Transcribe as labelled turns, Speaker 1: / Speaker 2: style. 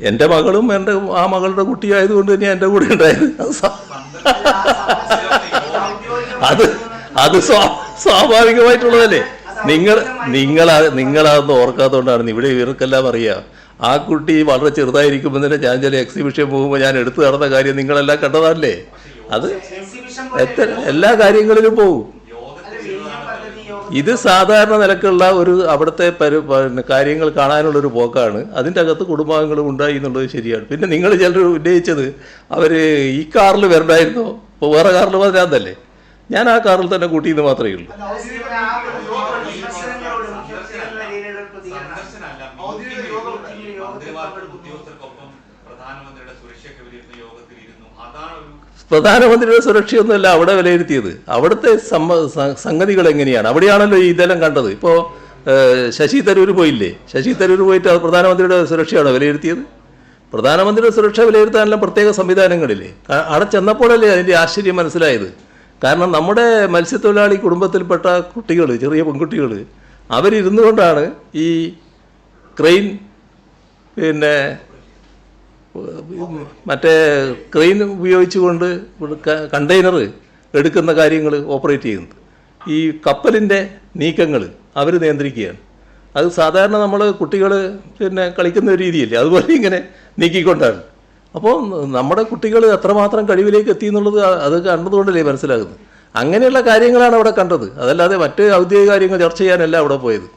Speaker 1: എന്റെ മകളും എന്റെ ആ മകളുടെ കുട്ടിയായതുകൊണ്ട് തന്നെ എന്റെ കൂടെ ഉണ്ടായത്. അത് അത് അത് സ്വാ- സ്വാഭാവികമായിട്ടുള്ളതല്ലേ? നിങ്ങൾ നിങ്ങൾ നിങ്ങളതൊന്നും ഓർക്കാത്തതുകൊണ്ടാണ് ഇവിടെ ഇവർക്കെല്ലാം അറിയാം. ആ കുട്ടി വളരെ ചെറുതായിരിക്കുമ്പോൾ തന്നെ ഞാൻ ചില എക്സിബിഷൻ പോകുമ്പോൾ ഞാൻ എടുത്തു നടന്ന കാര്യം നിങ്ങളെല്ലാം കണ്ടതല്ലേ അത് എത്ര എല്ലാ കാര്യങ്ങളിലും പോകും ഇത് സാധാരണ നിലക്കുള്ള ഒരു അവിടുത്തെ കാര്യങ്ങൾ കാണാനുള്ള ഒരു പോക്കാണ്. അതിന്റെ അകത്ത് കുടുംബാംഗങ്ങളും ഉണ്ടായി എന്നുള്ളത് ശരിയാണ്. പിന്നെ നിങ്ങൾ ചിലർ ഉന്നയിച്ചത് അവർ ഈ കാറിൽ വരണ്ടായിരുന്നോ? ഇപ്പോൾ വേറെ കാറിൽ വരാതല്ലേ ഞാൻ ആ കാറിൽ തന്നെ കൂട്ടിയെന്ന് മാത്രമേ ഉള്ളൂ.
Speaker 2: യോഗത്തിൽ
Speaker 3: പ്രധാനമന്ത്രിയുടെ
Speaker 1: സുരക്ഷയൊന്നുമല്ല അവിടെ വിലയിരുത്തിയത്. അവിടുത്തെ സംഗതികൾ എങ്ങനെയാണ്? അവിടെയാണല്ലോ ഈ ഇതെല്ലാം കണ്ടത്. ഇപ്പോൾ ശശി തരൂർ പോയില്ലേ? ശശി തരൂർ പോയിട്ട് പ്രധാനമന്ത്രിയുടെ സുരക്ഷയാണോ വിലയിരുത്തിയത്? പ്രധാനമന്ത്രിയുടെ സുരക്ഷ വിലയിരുത്താനെല്ലാം പ്രത്യേക സംവിധാനങ്ങളില്ലേ? അവിടെ ചെന്നപ്പോഴല്ലേ അതിന്റെ ആശ്ചര്യം മനസ്സിലായത്. കാരണം നമ്മുടെ മത്സ്യത്തൊഴിലാളി കുടുംബത്തിൽപ്പെട്ട കുട്ടികൾ ചെറിയ പെൺകുട്ടികൾ അവരിരുന്നുകൊണ്ടാണ് ഈ ക്രെയിൻ പിന്നെ മറ്റേ ക്രെയിൻ ഉപയോഗിച്ചുകൊണ്ട് കണ്ടെയ്നർ എടുക്കുന്ന കാര്യങ്ങൾ ഓപ്പറേറ്റ് ചെയ്യുന്നത്. ഈ കപ്പലിന്റെ നീക്കങ്ങൾ അവർ നിയന്ത്രിക്കുകയാണ്. അത് സാധാരണ നമ്മൾ കുട്ടികൾ പിന്നെ കളിക്കുന്ന ഒരു രീതിയല്ലേ? അതുപോലെ ഇങ്ങനെ നീക്കിക്കൊണ്ടാണ്. അപ്പോൾ നമ്മുടെ കുട്ടികൾ എത്രമാത്രം കഴിവിലേക്ക് എത്തി എന്നുള്ളത് അത് കണ്ടതുകൊണ്ടല്ലേ മനസ്സിലാകുന്നത്. അങ്ങനെയുള്ള കാര്യങ്ങളാണ് അവിടെ കണ്ടത്. അതല്ലാതെ മറ്റ് ഔദ്യോഗിക കാര്യങ്ങൾ ചർച്ച ചെയ്യാനല്ല അവിടെ പോയത്.